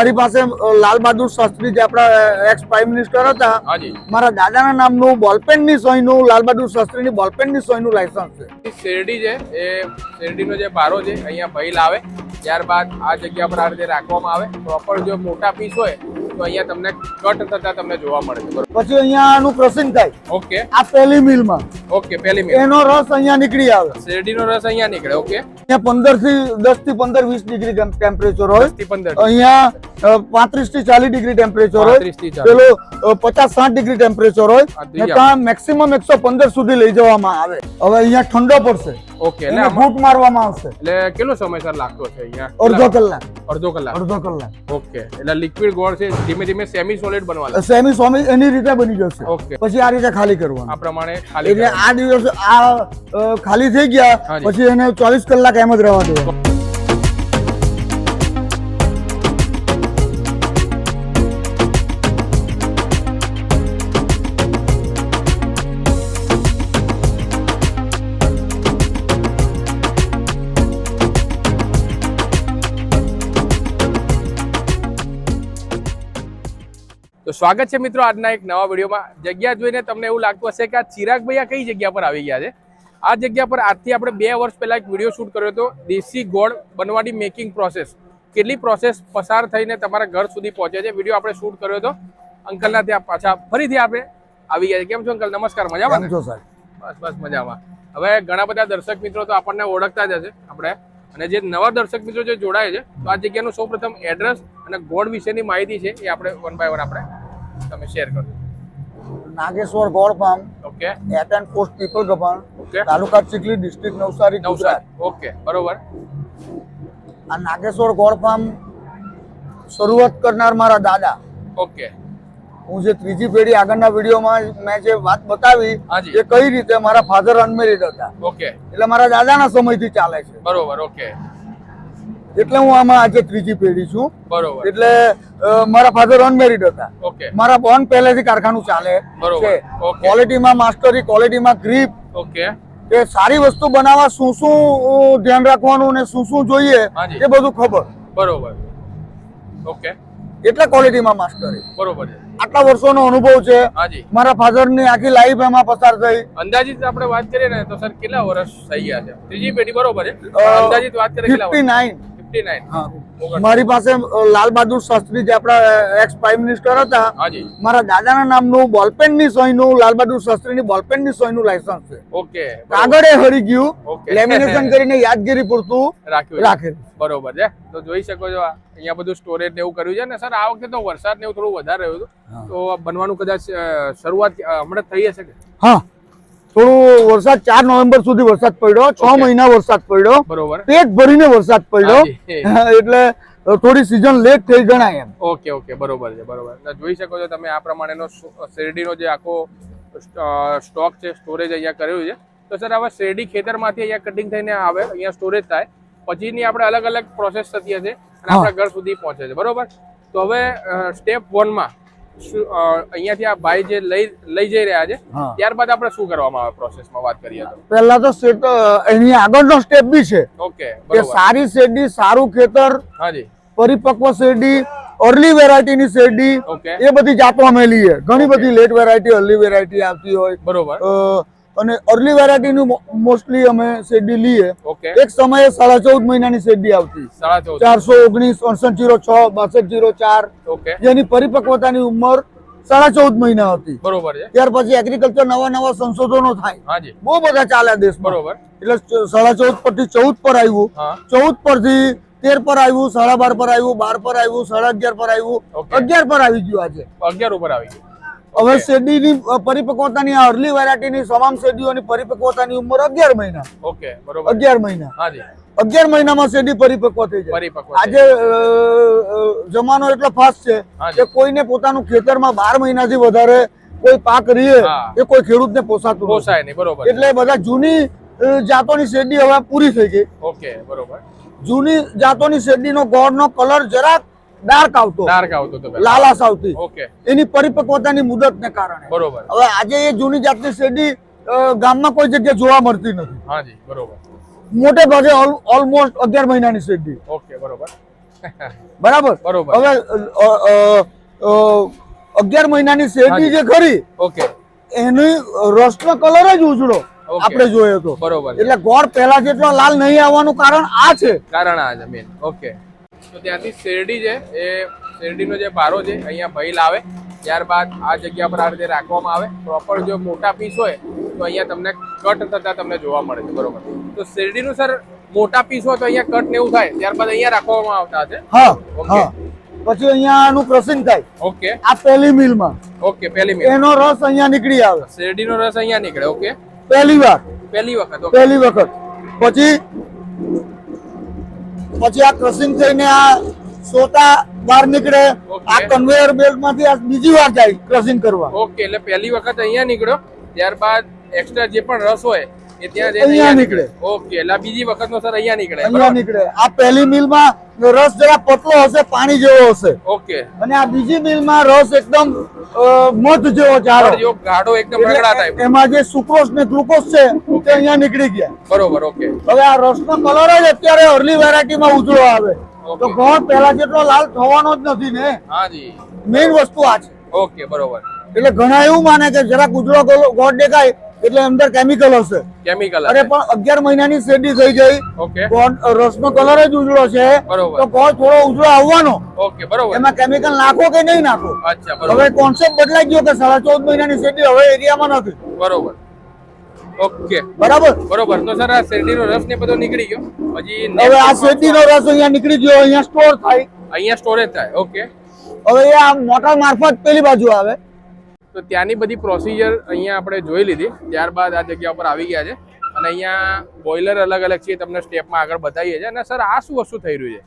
મારી પાસે લાલ બહાદુર શાસ્ત્રી જે આપણા એક્સ પ્રાઇમ મિનિસ્ટર હતા હાજી. મારા દાદાના નામનું બોલપેનની સોયનું લાલ બહાદુર શાસ્ત્રીની બોલપેનની સોયનું લાયસન્સ છે. શેરડી છે એ શેરડીનો જે બારો છે અહીંયા ભાઈ લાવે ત્યારબાદ આ જગ્યા પર આ રીતે રાખવામાં આવે. પ્રોપર જો મોટા પીસ હોય તો અહીંયા તમને કટ થતા તમને જોવા મળે છે. પછી અહીંયા આનું ક્રોસિંગ થાય. ઓકે. આ પહેલી મિલમાં. ઓકે પહેલી મિલ. એનો રસ અહીંયા નીકળી આવે. શેરડીનો રસ અહીંયા નીકળે ઓકે. અહીંયા પંદરથી 10 થી પંદર વીસ ડિગ્રી ટેમ્પરેચર હોય. થી પંદર. અહીંયા પાંત્રીસથી ચાલીસ ડિગ્રી ટેમ્પરેચર હોય. 35 થી 40. પેલો પચાસ સાઠ ડિગ્રી ટેમ્પરેચર હોય. ને ત્યાં મેક્સિમમ એકસો પંદર સુધી લઈ જવામાં આવે. હવે અહીંયા ઠંડો પડશે. ઓકે એટલે ફૂટ મારવામાં આવશે. એટલે કેટલો સમય સર લાગતો છે અહીંયા? અડધો કલાક. અડધો કલાક. અડધો કલાક. ઓકે એટલે લિક્વિડ ગોળ છે ધીમે ધીમે સેમી સોલિડ બનવા સેમી સ્વામી એની રીતે બની જશે. ઓકે. પછી આ રીતે ખાલી કરવાનું. આ પ્રમાણે ખાલી એટલે આ દિવસ આ ખાલી થઈ ગયા. પછી એને ચોવીસ કલાક એમ જ રહેવા દેવાનું. સ્વાગત છે મિત્રો આજના એક નવા વિડીયોમાં. જગ્યા જોઈને તમને એવું લાગતું હશે કે આ ચિરાગભાઈ કઈ જગ્યા પર આવી ગયા છે? આ જગ્યા પર આજથી આપણે બે વર્ષ પહેલા એક વીડિયો શૂટ કર્યો હતો દેશી ગોળ બનવાની મેકિંગ પ્રોસેસ. કેટલી પ્રોસેસ પસાર થઈને તમારા ઘર સુધી પહોંચે છે? વીડિયો આપણે શૂટ કર્યો હતો. અંકલના ત્યાં પાછા ફરીથી આપણે આવી ગયા છે. કેમ છો અંકલ? નમસ્કાર મજામાં? સાહેબ? બસ બસ મજામાં. હવે ઘણા બધા દર્શક મિત્રો તો આપણને ઓળખતા જ હશે આપણે. અને જે નવા દર્શક મિત્રો જે જોડાય છે તો આ જગ્યાનું સૌપ્રથમ એડ્રેસ અને ગોળ વિશેની માહિતી છે એ આપણે વન બાય વન આપણે તમે શેર કરજો નાગેશ્વર ગોળ farm okay. At and post Pipal Gabhan okay. Taluka Chikhli district Navsari Gujarat. Navsari okay બરોબર. આ નાગેશ્વર ગોળ ફાર્મ શરૂઆત કરનાર મારા દાદા. ઓકે. હું જે ત્રીજી પેઢી આગળના વિડીયોમાં મેં જે વાત બતાવી. એ કઈ રીતે મારા ફાધર અનમેરિડ હતા ઓકે. એટલે મારા દાદાના સમયથી ચાલે છે. બરોબર ઓકે. એટલે હું આમાં આજે ત્રીજી પેઢી છું. બરોબર. એટલે મારા ફાધર અનમેરિડ હતા. મારા બોન પહેલેથી કારખાનું ચાલે છે. ક્વોલિટીમાં માસ્ટરી ક્વોલિટીમાં ગ્રીપ ઓકે એ સારી વસ્તુ બનાવવા શું શું ધ્યાન રાખવાનું ને શું શું જોઈએ એ બધું ખબર. બરોબર. ઓકે એટલે ક્વોલિટીમાં માસ્ટરી બરોબર. છે આટલા વર્ષોનો અનુભવ છે. હાજી. મારા ફાધરની આખી લાઈફ એમાં પસાર થઈ. અંદાજિત આપણે વાત કરીએ ને તો સર કેટલા વર્ષ થઈ ગયા છે? ત્રીજી પેઢી બરોબર છે. અંદાજિત વાત કરીએ કેટલા ફિફ્ટી વર્ષ? નાઇન ફિફ્ટી નાઇન મારી પાસે લાલ બહાદુર શાસ્ત્રી જે આપણા એક્સ પ્રાઇમ મિનિસ્ટર હતા મારા દાદાના નામનું બોલપેનની સોયનું લાલ બહાદુર શાસ્ત્રીની બોલપેનની સોયનું લાયસન્સ છે. ઓકે. કાગળ એ હરી ગયું લેમિનેશન કરીને યાદગીરી પૂરતું. રાખેલું બરોબર છે. તો જોઈ શકો છો અહીંયા બધું સ્ટોરેજ ને એવું કર્યું છે. ને સર આ વખતે તો વરસાદ ને એવું થોડું વધારે રહ્યું હતું. તો બનવાનું કદાચ શરૂઆત હમણાં થઈ હશે કે? હા. થોડું વરસાદ ચાર નવેમ્બર સુધી વરસાદ પડ્યો. છ મહિના વરસાદ પડ્યો. બરોબર. પેટ ભરીને વરસાદ પડ્યો. એટલે થોડી સિઝન લેટ થઈ ગણાય એમ. Okay okay. બરોબર છે બરોબર. જોઈ શકો છો તમે આ પ્રમાણેનો શેરડીનો જે આખો સ્ટોક છે સ્ટોરેજ અહીંયા કર્યું છે. તો સર હવે શેરડી ખેતરમાંથી અહીંયા કટિંગ થઈને આવે અહીંયા સ્ટોરેજ થાય. પછીની આપણે અલગ અલગ પ્રોસેસ થતી હશે અને આપણા ઘર સુધી પહોંચે છે. બરોબર? તો હવે સ્ટેપ વનમાં અહીંયાથી આ ભાઈ જે લઈ લઈ જઈ રહ્યા છે ત્યારબાદ આપણે શું કરવામાં આવે પ્રોસેસમાં વાત કરીએ તો? પહેલા તો સેટ એની આગળનો સ્ટેપ બી છે. ઓકે કે સારી શેરડી સારું ખેતર હાજી પરિપક્વ શેરડી અર્લી વેરાયટીની શેરડી એ બધી જાતો અમે લઈએ ઘણી બધી લેટ વેરાયટી અર્લી વેરાયટી આવતી હોય. બરોબર. અને અર્લી વેરાયટીનું મોસ્ટલી અમે શેરડી લઈએ. એક સમયે સાડા ચૌદ મહિનાની શેરડી આવતી. ચારસો ઓગણીસ અડસઠ જીરો છ બાસઠ જીરો ચાર. જેની પરિપક્વતાની ઉંમર સાડા ચૌદ મહિના હતી. બરોબર ત્યાર પછી એગ્રીકલ્ચર નવા નવા સંશોધનો થાય. બહુ બધા ચાલ્યા દેશ બરોબર. એટલે સાડા ચૌદ પરથી ચૌદ પર આવ્યું. ચૌદ પરથી તેર પર આવ્યું સાડા બાર પર આવ્યું બાર પર આવ્યું સાડા અગિયાર પર આવ્યું. અગિયાર પર આવી ગયું આજે. અગિયાર ઉપર આવી ગયું. હવે શેરડીની પરિપક્વતાની આ અર્લી વેરાયટીની તમામ શેરડીઓની પરિપક્વતાની ઉંમર અગિયાર મહિના. ઓકે બરોબર. અગિયાર મહિના. અગિયાર મહિનામાં શેરડી પરિપક્વ થઈ જાય. આજે જમાનો એટલો ફાસ્ટ છે કે કોઈને પોતાનું ખેતરમાં બાર મહિનાથી વધારે કોઈ પાક રીએ એ કોઈ ખેડૂતને પોસાતું. પોસાય નહીં બરોબર. એટલે બધા જૂની જાતોની શેરડી હવે પૂરી થઈ ગઈ. ઓકે બરોબર. જૂની જાતોની શેરડીનો ગોળનો કલર જરાક ડાર્ક આવતો. ડાર્ક આવતો લાલાશ આવતી. એની પરિપક્વતાની મુદતને કારણે. બરોબર. હવે આજે એ જૂની જાતની શેરડી ગામમાં કોઈ જગ્યાએ જોવા મળતી નથી. હાજી બરોબર. મોટે ભાગે ઓલમોસ્ટ અગિયાર મહિનાની શેરડી. ઓકે બરોબર. બરાબર? બરોબર. હવે અગિયાર મહિનાની શેરડી જે. ખરી ઓકે. એની રસનો કલર જ ઉજળો આપણે જોયો તો. બરોબર. એટલે ગોળ પહેલા જેટલો લાલ નહીં આવવાનું કારણ આ છે. કારણ આ છે મેન ઓકે. તો ત્યાંથી શેરડી છે એ શેરડીનો જે બારો છે અહીંયા ભઈ લાવે ત્યારબાદ આ જગ્યા પર આ રીતે રાખવામાં આવે. પ્રોપર જો મોટા પીસ હોય તો અહીંયા તમને કટ થતા તમને જોવા મળે છે બરોબર. તો શેરડીનું સર મોટા પીસ હોય તો અહીંયા કટ ને એવું થાય ત્યારબાદ અહીંયા રાખવામાં આવતા છે હા ઓકે. પછી અહીંયા આનું ક્રસિંગ થાય. ઓકે આ પહેલી મિલમાં ઓકે પહેલી મિલ એનો રસ અહીંયા નીકળી આવે. શેરડીનો રસ અહીંયા નીકળે ઓકે પહેલી વાર. પહેલી વખત પહેલી વખત. પછી પછી આ ક્રસિંગ થઈને આ સોટા બહાર નીકળે આ કન્વેયર બેલ્ટમાંથી આ બીજી વાર જાય ક્રસિંગ કરવા. ઓકે એટલે પહેલી વખત અહીંયા નીકળ્યો ત્યારબાદ એક્સ્ટ્રા જે પણ રસ હોય એ ત્યાં જઈને અહીંયા નીકળે. નીકળે. ઓકે એટલે આ બીજી વખતનો સર અહીંયા નીકળે. અહીંયા નીકળે. આ પહેલી મિલમાં રસ જરા પતલો હશે પાણી જેવો હશે. ઓકે. અને આ બીજી મિલમાં રસ એકદમ મધ જેવો જાડો જો ગાઢો એકદમ રગડા ટાઈપ એમાં જે સુક્રોઝ ને ગ્લુકોઝ છે તે અહીંયા નીકળી ગયા. બરોબર ઓકે. હવે આ રસનો કલર જ અત્યારે અર્લી વેરાયટીમાં ઉજળો આવે. તો. ગોળ પહેલા જેટલો લાલ થવાનો જ નથી ને. હાજી મેઇન વસ્તુ આ છે. ઓકે બરોબર. એટલે ઘણા એવું માને કે જરાક ઉજળો ગોળ દેખાય એટલે અંદર કેમિકલ હશે. કેમિકલ અરે પણ અગિયાર મહિનાની શેરડી થઈ ગઈ. ઓકે. રસનો કલર જ ઉજળો છે. તો કોણ થોડો ઉજળો આવવાનો? ઓકે બરોબર. એમાં કેમિકલ નાખો કે નહીં નાખો? અચ્છા બરોબર. હવે કોન્સેપ્ટ બદલાઈ ગયો કે સાડા ચૌદ મહિનાની શેરડી હવે એરિયામાં નથી. બરોબર. ઓકે. બરાબર? બરોબર. તો સર આ શેરડીનો રસ ને બધો નીકળી ગયો. પછી હવે આ શેરડીનો રસ અહીંયા નીકળી ગયો અહીંયા સ્ટોર થાય. અહીંયા સ્ટોરેજ થાય. ઓકે. હવે આ મોટર મારફત પેલી બાજુ આવે. તો ત્યાંની બધી પ્રોસિજર અહીંયા આપણે જોઈ લીધી. ત્યારબાદ આ જગ્યા ઉપર આવી ગયા છે. અને અહીંયા બોઇલર અલગ અલગ છે તમને સ્ટેપમાં આગળ બતાવીએ છીએ. અને સર આ શું વસ્તુ થઈ રહ્યું છે?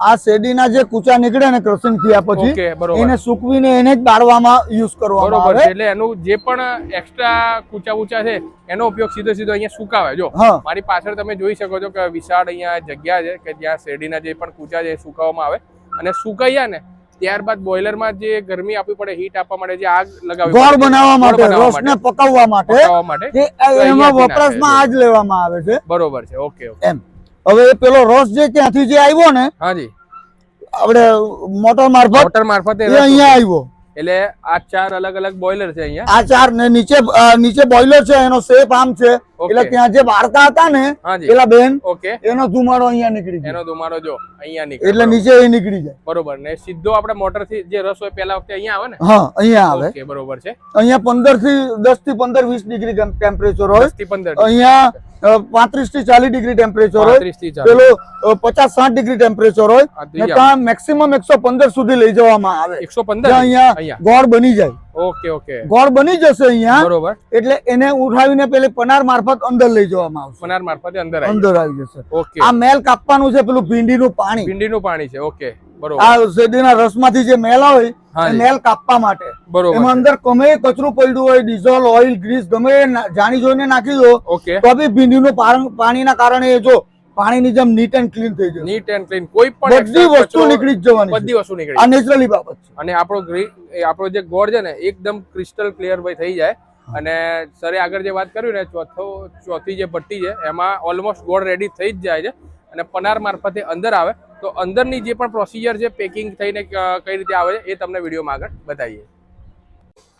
આ શેરડીના જે કૂચા નીકળે ને ક્રશિંગ થયા પછી એને સૂકવીને એને જ બાળવામાં યુઝ કરવામાં બરોબર આવે. એટલે એનું જે પણ એક્સ્ટ્રા કૂચા ઊંચા છે એનો ઉપયોગ સીધો સીધો અહીંયા સુકાવે જો મારી પાછળ તમે જોઈ શકો છો કે વિશાળ અહીંયા જગ્યા છે કે જ્યાં શેરડીના જે પણ કૂચા છે સુકાવવામાં આવે. અને સુકાયા ને ત્યારબાદ બોઇલરમાં જે ગરમી આપવી પડે હીટ આપવા માટે જે આગ લગાવવી ગોળ બનાવવા માટે બનાવવા પકવવા માટે, પકાવવા એમાં વપરાશમાં આ જ લેવામાં આવે છે. બરોબર છે ઓકે ઓકે. એમ. હવે એ પેલો રસ જે ત્યાંથી જે આવ્યો ને હાજી આપણે મોટર મારફત મોટર મારફતે અહીંયા આવ્યો. એટલે આ ચાર અલગ અલગ બોઇલર છે અહીંયા. આ ચાર ને નીચે નીચે બોઇલર છે એનો શેપ આમ છે. એટલે ત્યાં જે વાર્તા હતા ને પેલા બેન એનો ધુમાડો અહીંયા નીકળી જાય એનો ધુમાડો જો અહીંયા નીકળે. એટલે નીચે એ નીકળી જાય. બરોબર. ને સીધો આપણે મોટરથી જે રસ હોય પેલા વખતે અહીંયા આવે ને? હા અહીંયા આવે. ઓકે બરોબર છે. અહીંયા પંદરથી દસથી પંદર વીસ ડિગ્રી ટેમ્પરેચર હોય. દસથી પંદર અહીંયા પાંત્રીસથી ચાલીસ ડિગ્રી ટેમ્પરેચર હોય. પેલો પચાસ સાઠ ડિગ્રી ટેમ્પરેચર હોય. ને ત્યાં મેક્સિમમ એકસો પંદર સુધી લઈ જવામાં આવે. એકસો પંદર? ત્યાં અહીંયા અહીંયા. ગોળ બની જાય. Okay okay. ગોળ બની જશે અહીંયા. બરોબર. એટલે એને ઉઠાવીને પેલી પનાર મારફત અંદર લઈ જવામાં આવશે. પનાર મારફત અંદર અંદર આવી જશે. ઓકે. આ મેલ કાપવાનું છે પેલું ભીંડીનું પાણી. ભીંડીનું પાણી છે ઓકે. બરોબર. આ શેરડીના રસમાંથી જે મેલ આવે મેલ કાપવા માટે. બરોબર એમાં અંદર ગમે કચરું પડ્યું હોય ડીઝલ ઓઇલ ગ્રીસ ગમે જાણી જોઈને નાખી દો ઓકે. તો બી ભીંડીનું પાણીના કારણે જો પાણીની જેમ નીટ એન્ડ ક્લીન થઈ જાય નીટ એન્ડ ક્લીન કોઈ પણ બધી વસ્તુ નીકળી જ જવાની બધી વસ્તુ નીકળી આ નેચરલી બાબત છે. અને આપણો આપણો જે ગોળ છે ને એકદમ ક્રિસ્ટલ ક્લિયર ભાઈ થઈ જાય. અને સરે આગળ જે વાત કર્યું ને ચોથો ચોથી જે પટ્ટી છે એમાં ઓલમોસ્ટ ગોળ રેડી થઈ જ જાય છે. અને પનાર મારફતે અંદર આવે. તો અંદરની જે પણ પ્રોસિજર છે પેકિંગ થઈને કઈ રીતે આવે છે એ તમને વિડીયોમાં આગળ બતાવીએ.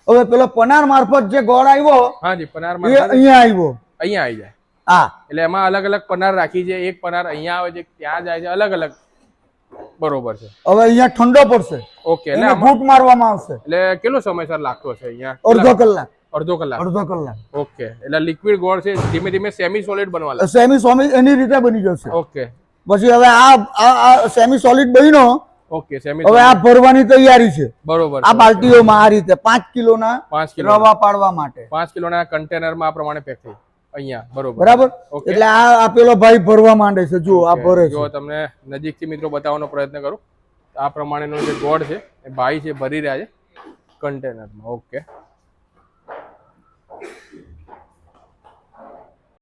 હવે પેલો પનાર મારફત જે ગોળ આવ્યો હાજી પનાર મારફત મારફતે. અહીંયા આવ્યો. અહીંયા આવી જાય. હા. એટલે એમાં અલગ અલગ પનાર રાખી છે. એક પનાર અહીંયા આવે છે ત્યાં જાય છે અલગ અલગ. બરોબર છે. હવે અહીંયા ઠંડો પડશે. ઓકે એટલે એને મારવામાં આવશે. એટલે કેટલો સમય સર લાગતો છે અહીંયા? અડધો કલાક. અડધો કલાક. અડધો કલાક. ઓકે એટલે લિક્વિડ ગોળ છે ધીમે ધીમે સેમી સોલિડ બનવા લાગે. સેમી સોમી એની રીતે બની જશે. ઓકે. પછી હવે આ આ- આ સેમી સોલિડ બન્યો. ઓકે સેમી હવે આ ભરવાની તૈયારી છે. બરોબર આ બાલટીઓમાં આ રીતે પાંચ કિલોના પાંચ કિલો રવા પાડવા માટે. પાંચ કિલોના કન્ટેનરમાં આ પ્રમાણે પેક થઈ. અહીંયા બરોબર. બરાબર? ઓકે. એટલે આ આ ભાઈ ભરવા માંડે છે જુઓ આ ભરે જો તમને નજીકથી મિત્રો બતાવવાનો પ્રયત્ન કરું. આ પ્રમાણેનો જે ગોળ છે એ ભાઈ છે ભરી રહ્યા છે કન્ટેનરમાં. ઓકે.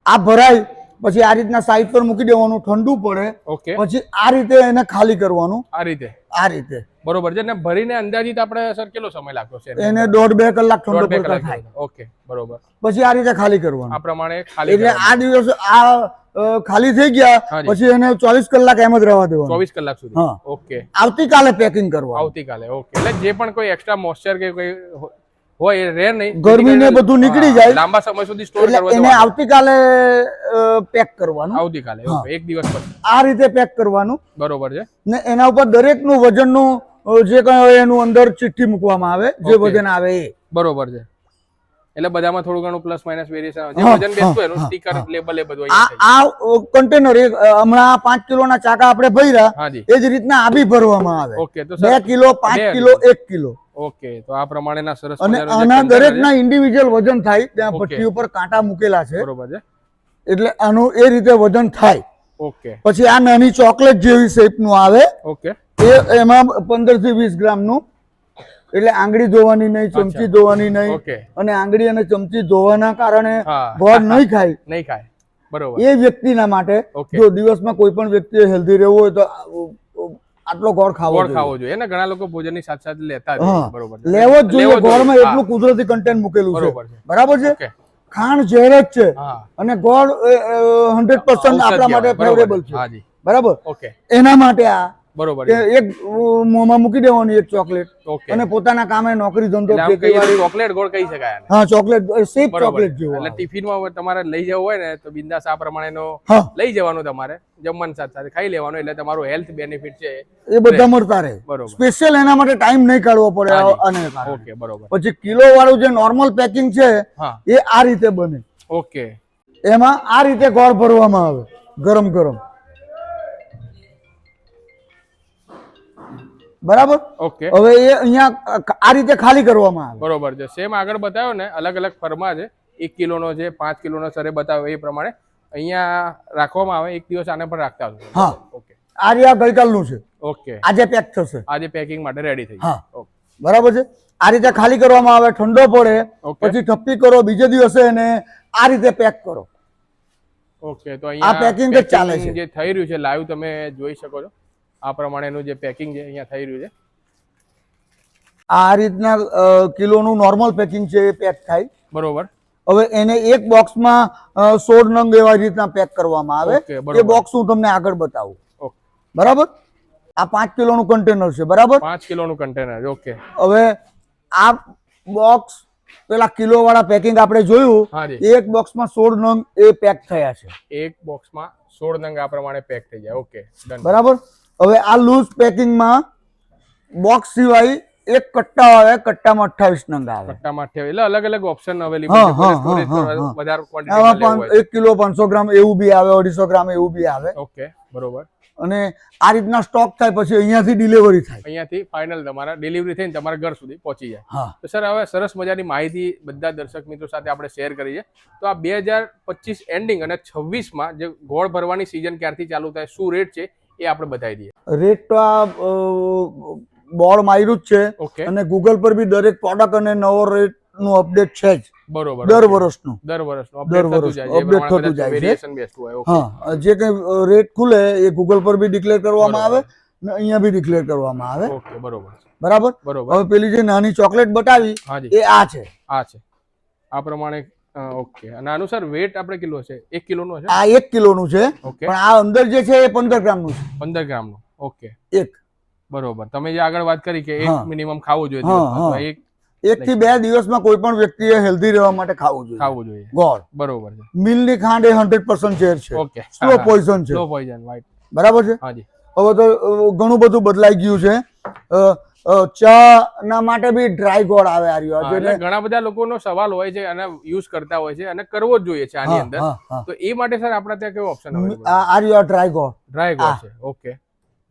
આ ભરાય પછી આ રીતના સાઈડ પર મૂકી દેવાનું ઠંડુ પડે. ઓકે. પછી આ રીતે એને ખાલી કરવાનું. આ રીતે. આ રીતે. બરોબર છે. ને ભરીને અંદાજિત આપણે સર કેટલો સમય લાગતો છે? એને દોઢ બે કલાક ઠંડો પડતા થાય. ઓકે બરોબર. પછી આ રીતે ખાલી કરવાનું. આ પ્રમાણે ખાલી એટલે આ દિવસ આ ખાલી થઈ ગયા પછી એને ચોવીસ કલાક એમ જ રહેવા દેવાનું. ચોવીસ કલાક સુધી. ઓકે. આવતીકાલે પેકિંગ કરવું આવતીકાલે ઓકે. એટલે જે પણ કોઈ એક્સ્ટ્રા મોઇસ્ચર કે કોઈ હોય એ રહે નહીં. ગરમી ને બધું નીકળી જાય. લાંબા સમય સુધી સ્ટોર કરવા એને આવતીકાલે પેક કરવાનું. આવતીકાલે એક દિવસ પછી. આ રીતે પેક કરવાનું. બરોબર છે. ને એના ઉપર દરેકનું વજનનું અ, જે કઈ હોય એનું અંદર ચિઠ્ઠી મૂકવામાં આવે જે વજન આવે એ. બરોબર છે. એટલે બધામાં થોડું ઘણું પ્લસ માઇનસ વેરિએશન આવે. જે વજન બેસતું એનું સ્ટીકર લેબલ એ બધું આ આ કન્ટેનર એક હમણાં પાંચ કિલોના ચાકા આપણે ભર્યા એ જ રીતના આ બી ભરવામાં આવે. ઓકે તો બે કિલો પાંચ કિલો એક કિલો. ઓકે તો આ પ્રમાણેના સરસ અને આના container દરેક ના ઇન્ડિવિજ્યુઅલ વજન થાય ત્યાં ભઠ્ઠી પટ્ટી ઉપર કાંટા મૂકેલા છે. બરોબર છે. એટલે આનું એ રીતે વજન થાય. ઓકે પછી આ નાની ચોકલેટ જેવી શેપનું આવે. ઓકે એ એમાં પંદરથી વીસ ગ્રામનું એટલે આંગળી ધોવાની નહીં ચમચી ધોવાની નહીં. અને આંગળી અને ચમચી ધોવાના કારણે. ગોળ નહીં ખાય. નહીં ખાય. બરોબર. એ વ્યક્તિના માટે. જો દિવસમાં કોઈ પણ વ્યક્તિએ હેલ્ધી રહેવું હોય તો આટલો ગોળ ખાવો ખાવો જોઈએ. ને ઘણા લોકો ભોજનની સાથે સાથે લેતા જ બરોબર. લેવો જ જોઈએ. ગોળમાં એટલું કુદરતી કન્ટેન્ટ મૂકેલું છે. બરાબર છે. ખાંડ ઝેર જ છે. અને ગોળ હંડ્રેડ પર્સન્ટ ઔષધ આપણા માટે ફેવરેબલ છે. બરાબર? ઓકે. એના માટે આ બરોબર એક મોંમાં મૂકી દેવાની એક ચોકલેટ. અને પોતાના કામે નોકરી ધંધો ચોકલેટ ગોળ કહી શકાય હા ચોકલેટ સેફ ચોકલેટ જેવો એટલે. ટિફિનમાં તમારે લઈ જવું હોય ને તો બિંદાસ આ પ્રમાણેનો લઈ જવાનું તમારે જમવાની સાથે સાથે ખાઈ લેવાનું એટલે તમારું હેલ્થ બેનિફિટ છે એ. બધા મળતા રહે. બરોબર. સ્પેશિયલ એના માટે ટાઈમ નહીં કાઢવો પડે અને ઓકે બરોબર. પછી કિલો વાળું જે નોર્મલ પેકિંગ છે એ આ રીતે બને. ઓકે. એમાં આ રીતે ગોળ ભરવામાં આવે ગરમ ગરમ. બરાબર? ઓકે. હવે એ અહીંયા આ રીતે ખાલી કરવામાં આવે. બરોબર છે. સેમ આગળ બતાવ્યો ને અલગ અલગ ફરમા છે. એક કિલોનો છે પાંચ કિલોનો સરે બતાવ્યો એ પ્રમાણે. અહીંયા રાખવામાં આવે એક દિવસ આને પણ રાખતા હશો હા. ઓકે. આ રહ્યા ગઈકાલનું છે. ઓકે. આજે પેક થશે. આજે પેકિંગ માટે રેડી થઈ હા. ઓકે. બરાબર છે? આ રીતે ખાલી કરવામાં આવે ઠંડો પડે પછી ઠપ્પી કરો બીજે દિવસે એને આ રીતે પેક કરો. ઓકે તો અહીંયા પેકિંગ જ ચાલે છે. જે થઈ રહ્યું છે લાઈવ તમે જોઈ શકો છો. આ પ્રમાણેનું જે પેકિંગ છે અહીંયા થઈ રહ્યું છે. આ રીતના કિલોનું નોર્મલ પેકિંગ છે એ પેક થાય. બરોબર. હવે એને એક બોક્સમાં સોળ નંગ એવા રીતના પેક કરવામાં આવે. એ બોક્સ હું તમને આગળ બતાવું. બરાબર? આ પાંચ કિલોનું કન્ટેનર છે બરાબર? પાંચ કિલોનું કન્ટેનર ઓકે. હવે આ બોક્સ પેલા કિલો વાળા પેકિંગ આપણે જોયું એક બોક્સમાં સોળ નંગ એ પેક થયા છે. એક બોક્સમાં સોળ નંગ આ પ્રમાણે પેક થઈ જાય ઓકે બરાબર? હવે આ લૂઝ પેકિંગમાં બોક્સ સિવાય એક કટ્ટા આવે કટ્ટામાં અઠ્ઠાવીસ નંગ આવે. કટ્ટામાં અઠ્યાવીસ. એટલે અલગ અલગ ઓપ્શન અવેલેબલ એક કિલો પાંચસો ગ્રામ એવું બી આવે અઢીસો ગ્રામ એવું બી આવે. ઓકે બરોબર. અને આ રીતના સ્ટોક થાય પછી અહીંયાથી ડિલિવરી થાય. અહીંયાથી ફાઇનલ તમારા ડિલિવરી થઈને તમારા ઘર સુધી પહોંચી જાય. તો સર હવે સરસ મજાની માહિતી બધા દર્શક મિત્રો સાથે આપણે શેર કરી છે. તો આ બે હજાર પચીસ એન્ડિંગ અને છવ્વીસમાં જે ગોળ ભરવાની સિઝન ક્યારથી ચાલુ થાય શું રેટ છે એ આપણે બતાવી દઈએ. રેટ તો આ બોર્ડ માર્યું જ છે. અને ગૂગલ પર બી દરેક પ્રોડક્ટ અને નવો રેટનું અપડેટ છે જ. બરોબર દર વર્ષનું. દર વર્ષનું. દર અપડેટ થતું જાય છે. હા જે કઈ રેટ ખુલે એ ગૂગલ પર બી ડિક્લેર કરવામાં આવે ને અહીંયા બી ડિક્લેર કરવામાં આવે. ઓકે બરોબર. બરાબર? બરોબર. હવે પેલી જે નાની ચોકલેટ બતાવી એ આ છે. આ છે. આ પ્રમાણે ઓકે. અને આનું સર વેટ આપણે કિલો છે? એક કિલોનું છે આ એક કિલોનું છે પણ આ અંદર જે છે એ પંદર ગ્રામનું છે. પંદર ગ્રામનું. ઓકે. એક. બરોબર. તમે જે આગળ વાત કરી કે એક મિનિમમ ખાવું જોઈએ. એક એક થી બે દિવસમાં કોઈ પણ વ્યક્તિએ હેલ્ધી રહેવા માટે ખાવું જોઈએ. ખાવું જોઈએ. ગોળ. બરોબર છે. મિલની ખાંડ એ હંડ્રેડ પર્સન્ટ ઝેર છે. ઓકે. સ્લો પોઈઝન છે. સ્લો પોઈઝન વાઇટ બરાબર છે? હાજી હવે તો ઘણું બધું બદલાઈ ગયું છે. ચા ના માટે બી ડ્રાય ગોળ આવે આ રહ્યો. એટલે ઘણા બધા લોકોનો સવાલ હોય છે અને યુઝ કરતા હોય છે અને કરવો જ જોઈએ છે આની અંદર. તો એ માટે સર આપણા ત્યાં કેવો ઓપ્શન મ- આ રહ્યો ડ્રાય ગોળ. ડ્રાય ગોળ છે ઓકે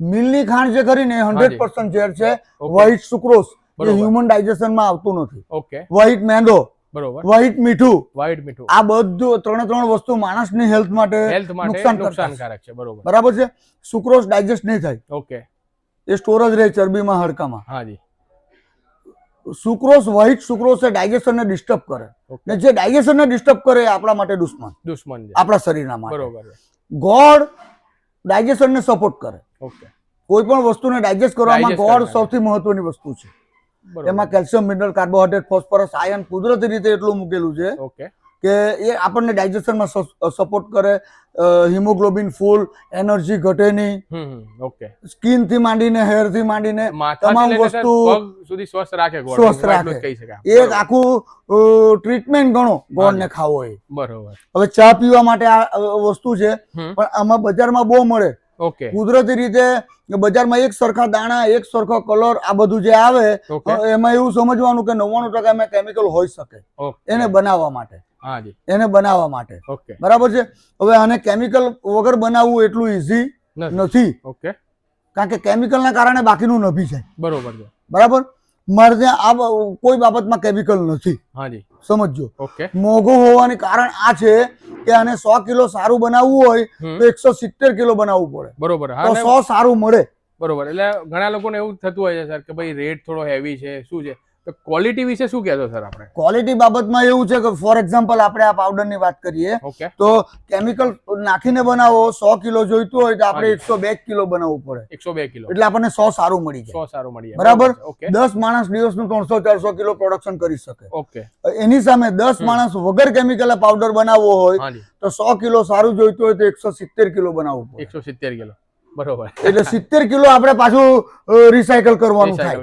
મિલની ખાંડ જે કરીને 100% ઝેર છે. વ્હાઇટ સુક્રોઝ એ. હ્યુમન ડાયજેશનમાં આવતું નથી. ઓકે વ્હાઇટ મેંદો બરોબર. વ્હાઇટ મીઠું. વ્હાઈટ મીઠું. આ બધું ત્રણે ત્રણ વસ્તુ માણસની હેલ્થ માટે. નુકસાનકારક છે બરોબર. બરાબર છે? સુક્રોઝ ડાયજેસ્ટ નહીં થાય. ઓકે એ સ્ટોરેજ રહે ચરબીમાં હાડકામાં. હાજી સુક્રોસ વ્હાઇટ સુક્રોસ એ ડાયજેશનને ડિસ્ટર્બ કરે. ને જે ડાયજેશનને ડિસ્ટર્બ કરે એ આપણા માટે દુશ્મન. દુશ્મન આપણા શરીરના માટે. બરોબર ગોળ ડાયજેશનને સપોર્ટ કરે. ઓકે. કોઈ પણ વસ્તુને ડાયજેસ્ટ કરવામાં ગોળ સૌથી મહત્વની વસ્તુ છે. એમાં calcium mineral carbohydrate phosphorus iron કુદરતી રીતે એટલું મૂકેલું છે. ઓકે. કે એ આપણને ડાયજેશનમાં સપોર્ટ કરે હિમોગ્લોબિન ફૂલ એનર્જી ઘટે નહીં. ઓકે સ્કિનથી માંડીને હેરથી માંડીને તમામ વસ્તુ સુધી સ્વસ્થ રાખે સ્વસ્થ રાખે. એ એક આખું ટ્રીટમેન્ટ ગણો ગોળને ખાવો હોય બરોબર. હવે ચા પીવા માટે આ વસ્તુ છે પણ આમાં બજારમાં બહુ મળે. ઓકે કુદરતી રીતે બજારમાં એક સરખા દાણા એક સરખો કલર આ બધું જે આવે એમાં એવું સમજવાનું કે નવ્વાણું ટકા એમાં કેમિકલ હોઈ શકે. એને બનાવવા માટે. એને બનાવવા માટે. બરાબર છે? હવે આને કેમિકલ વગર બનાવવું એટલું ઈઝી નથી. ઓકે. કારણ કે કેમિકલના કારણે બાકીનું નભી જાય બરોબર છે. બરાબર? મારે ત્યાં આ કોઈ બાબતમાં કેમિકલ નથી. હા જી. સમજજો. ઓકે. મોંઘું હોવાની કારણ આ છે કે આને સો કિલો સારું બનાવવું હોય તો એકસો સિત્તેર કિલો બનાવવું પડે. બરોબર. તો સો સારું મળે. બરોબર. એટલે ઘણા લોકોને એવું થતું હોય છે સર કે ભાઈ રેટ થોડો હેવી છે શું છે? તો ક્વોલિટી વિશે શું કહેશો સર આપણે? ક્વોલિટી બાબતમાં એવું છે કે ફોર એક્ઝામ્પલ આપણે આ પાવડરની વાત કરીએ તો કેમિકલ નાખીને બનાવો સો કિલો જોઈતું હોય તો આપણે એકસો બે કિલો બનાવવું પડે. એકસો બે કિલો. એટલે આપણને સો સારું મળી જાય. સો સારું મળી જાય. બરાબર. દસ માણસ દિવસનું ત્રણસો ચારસો કિલો પ્રોડક્શન કરી શકે. ઓકે એની સામે દસ માણસ વગર કેમિકલ પાવડર બનાવવો હોય તો સો કિલો સારું જોઈતું હોય તો એકસો સિત્તેર કિલો બનાવવું પડે. એકસો સિત્તેર કિલો. બરોબર. એટલે સિત્તેર કિલો આપણે પાછું રિસાયકલ કરવાનું થાય.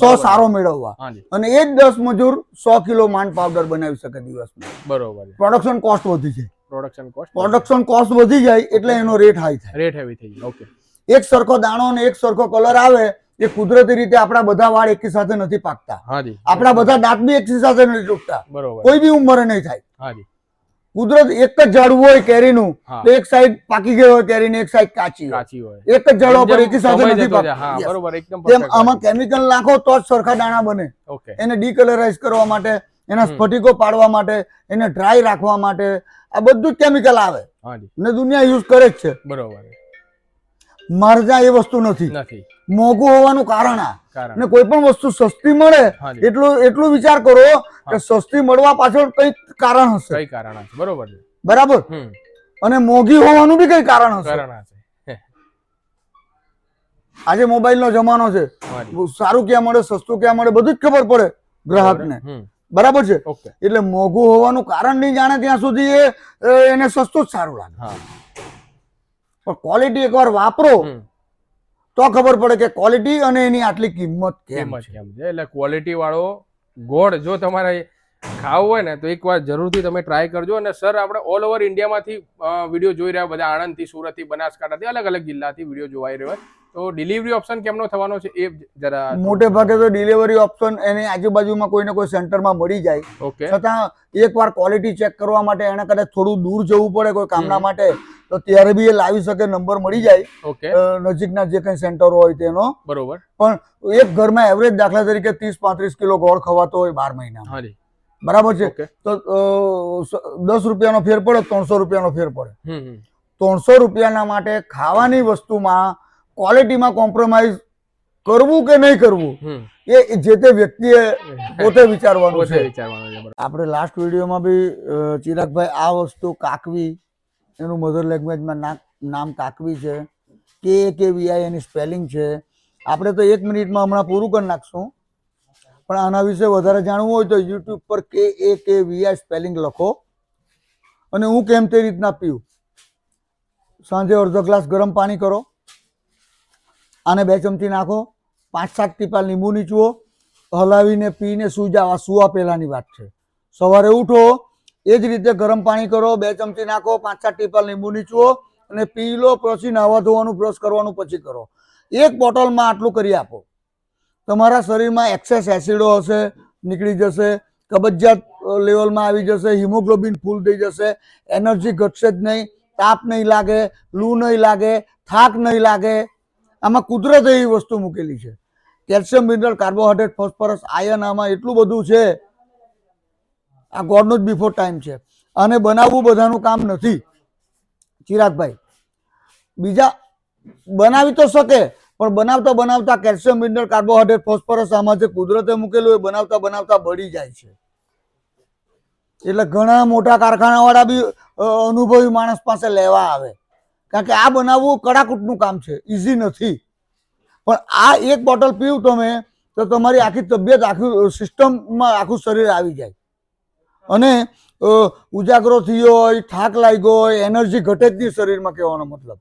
સો સારો મેળવવા. અને એ જ દસ મજૂર સો કિલો માંડ પાવડર બનાવી શકે દિવસમાં. બરોબર. પ્રોડક્શન કોસ્ટ વધી જાય. પ્રોડક્શન કોસ્ટ પ્રોડક્શન કોસ્ટ વધી જાય એટલે એનો રેટ હાઈ થાય. રેટ હેવી થઈ જાય. ઓકે એક સરખો દાણો અને એક સરખો કલર આવે એ કુદરતી રીતે આપણા બધા વાળ એકી સાથે નથી પાકતા. આપણા બધા દાંત બી એકી સાથે નથી તૂટતા. બરોબર. કોઈ બી ઉંમરે નહીં થાય. હા જી કુદરત એક જ ઝાડવું હોય કેરીનું તો એક સાઈડ પાકી ગઈ હોય કેરીની એક સાઈડ કાચી કાચી હોય. એક જ ઝાડવા પર એકી સાથે નથી પાકતા. બરોબર એકદમ તેમ આમાં કેમિકલ નાખો તો જ સરખા દાણા બને. એને ડીકલરાઇઝ કરવા માટે એના સ્ફટિકો પાડવા માટે એને ડ્રાય રાખવા માટે આ બધું જ કેમિકલ આવે. ને દુનિયા યુઝ કરે જ છે. બરોબર. મારે ત્યાં એ વસ્તુ નથી. મોંઘું હોવાનું કારણ આ. ને કોઈ પણ વસ્તુ સસ્તી મળે એટલું એટલું વિચાર કરો કે સસ્તી મળવા પાછળ કઈ કારણ હશે. કઈ કારણ હશે. બરોબર બરાબર? અને મોંઘી હોવાનું બી કઈ કારણ હશે. આજે મોબાઈલ નો જમાનો છે. સારું ક્યાં મળે સસ્તું ક્યાં મળે બધું જ ખબર પડે ગ્રાહકને. ને બરાબર છે? એટલે મોંઘું હોવાનું કારણ નહીં જાણે ત્યાં સુધી એને સસ્તું જ સારું લાગે. પણ ક્વોલિટી એકવાર વાપરો તો ખબર પડે કે ક્વોલિટી અને એની આટલી કિંમત કેમ છે. એટલે ક્વોલિટી વાળો ગોળ જો તમારે ખાવું હોય ને તો એકવાર જરૂરથી તમે ટ્રાય કરજો. અને સર આપણે ઓલ ઓવર ઇન્ડિયામાંથી વીડિયો જોઈ રહ્યા બધા આણંદથી સુરતથી બનાસકાંઠાથી અલગ અલગ જિલ્લાથી વીડિયો જોવાઈ રહ્યો હોય. તો ડિલિવરી ઓપ્શન કેમનો થવાનો છે એ જરા મોટે ભાગે તો ડિલિવરી ઓપ્શન એની આજુબાજુમાં કોઈ ને કોઈ સેન્ટરમાં મળી જાય. ઓકે છતાં એકવાર ક્વોલિટી ચેક કરવા માટે એને કદાચ થોડું દૂર જવું પડે કોઈ કામના માટે તો ત્યારે બી એ લાવી શકે નંબર મળી જાય. ઓકે નજીકના જે કંઈ સેન્ટરો હોય તેનો. બરોબર. પણ એક ઘરમાં એવરેજ દાખલા તરીકે ત્રીસ પાંત્રીસ કિલો ગોળ ખવાતો હોય બાર મહિના બરાબર છે? તો દસ રૂપિયાનો ફેર પડે ત્રણસો રૂપિયાનો ફેર પડે. ત્રણસો રૂપિયાના માટે ખાવાની વસ્તુમાં ક્વોલિટીમાં કોમ્પ્રોમાઇઝ કરવું કે નહીં કરવું એ જે તે વ્યક્તિએ પોતે વિચારવાનું છે. આપણે લાસ્ટ વિડીયોમાં બી ચિરાગભાઈ આ વસ્તુ કાકવી એનું મધર લેંગ્વેજમાં નામ કાકવી છે. કે કે વીઆઈ એની સ્પેલિંગ છે. આપણે તો એક મિનિટમાં હમણાં પૂરું કરી નાખશું. પણ આના વિશે વધારે જાણવું હોય તો યુટ્યુબ પર કે એ કે વીઆઈ સ્પેલિંગ લખો. અને હું કેમ તે રીતના પીવું સાંજે અડધો ગ્લાસ ગરમ પાણી કરો. આને બે ચમચી નાખો. પાંચ સાત ટીપા લીંબુ નીચવો હલાવીને પીને સૂઈ જાવ આ સુવા પહેલાંની વાત છે. સવારે ઉઠો. એ જ રીતે ગરમ પાણી કરો. બે ચમચી નાખો. પાંચ સાત ટીપા લીંબુ નીચવો અને પી લો. પછી નાવા ધોવાનું, બ્રશ કરવાનું પછી કરો. એક બોટલમાં આટલું કરી આપો. તમારા શરીરમાં એક્સેસ એસિડો હશે, નીકળી જશે, કબજિયાત લેવલમાં આવી જશે, હિમોગ્લોબિન ફૂલ થઈ જશે, એનર્જી ઘટશે જ નહીં, તાપ નહીં લાગે, લૂ નહીં લાગે, થાક નહીં લાગે આમાં કુદરત એવી વસ્તુ મૂકેલી છે. Calcium, mineral, carbohydrate, phosphorus, iron આમાં એટલું બધું છે. આ ગોડનો જ બિફોર ટાઈમ છે. અને બનાવવું બધાનું કામ નથી. ચિરાગભાઈ, બીજા બનાવી તો શકે, પણ બનાવતા બનાવતા કેલ્શિયમ, મિનરલ, કાર્બોહાઈડ્રેટ, ફોસ્ફરસ આમાં જે કુદરતે મૂકેલું એ બનાવતા બનાવતા બળી જાય છે. એટલે ઘણા મોટા કારખાનાવાળા બી અનુભવી માણસ પાસે લેવા આવે. કારણ કે આ બનાવવું કડાકૂટનું કામ છે ઇઝી નથી. પણ આ એક બોટલ પીવું તમે, તો તમારી આખી તબિયત, આખું સિસ્ટમમાં આખું શરીર આવી જાય. અને ઉજાગરો થયો હોય, થાક લાગ્યો હોય એનર્જી ઘટે જ નહીં શરીરમાં કહેવાનો મતલબ.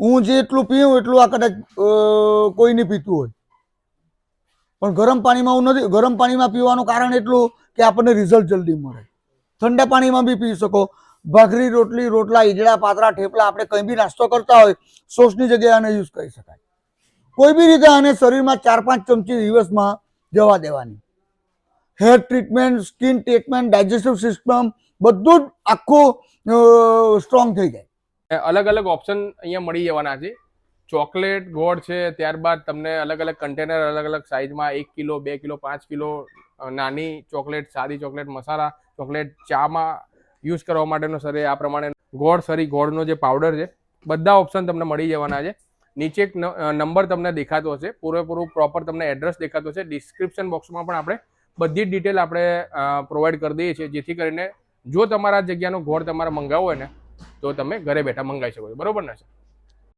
હું જેટલું પીવું એટલું આ કદાચ કોઈ નહીં પીતું હોય. પણ ગરમ પાણીમાં હું નથી, ગરમ પાણીમાં પીવાનું કારણ એટલું કે આપણને રિઝલ્ટ જલ્દી મળે. ઠંડા પાણીમાં બી પી શકો. ભાખરી રોટલી, રોટલા ઈજડા પાતરા, ઠેપલા આપણે કંઈ બી નાસ્તો કરતા હોય, સોસની જગ્યાએ આને યુઝ કરી શકાય. કોઈ બી રીતે આને શરીરમાં ચાર પાંચ ચમચી દિવસમાં જવા દેવાની. Hair treatment skin treatment digestive system બધું જ આખું સ્ટ્રોંગ થઈ જાય. અલગ અલગ ઓપ્શન અહીંયા મળી જવાના છે. ચોકલેટ ગોળ છે, ત્યારબાદ તમને અલગ અલગ કન્ટેનર અલગ અલગ સાઇઝમાં એક કિલો, બે કિલો, પાંચ કિલો નાની ચોકલેટ, સાદી ચોકલેટ, મસાલા ચોકલેટ ચામાં યુઝ કરવા માટેનો સર આ પ્રમાણે ગોળ, સરી ગોળનો જે પાવડર છે, બધા ઓપ્શન તમને મળી જવાના છે. નીચે એક નંબર તમને દેખાતો હશે. પૂરેપૂરું પ્રોપર તમને એડ્રેસ દેખાતો છે ડિસ્ક્રિપ્શન બોક્સમાં પણ આપણે બધી જ ડિટેલ આપણે પ્રોવાઈડ કરી દઈએ છીએ. જેથી કરીને જો તમારા જગ્યાનો ગોળ તમારે મંગાવવો હોય ને, તો તમે ઘરે બેઠા મંગાવી શકો છો. બરોબર ને, સર?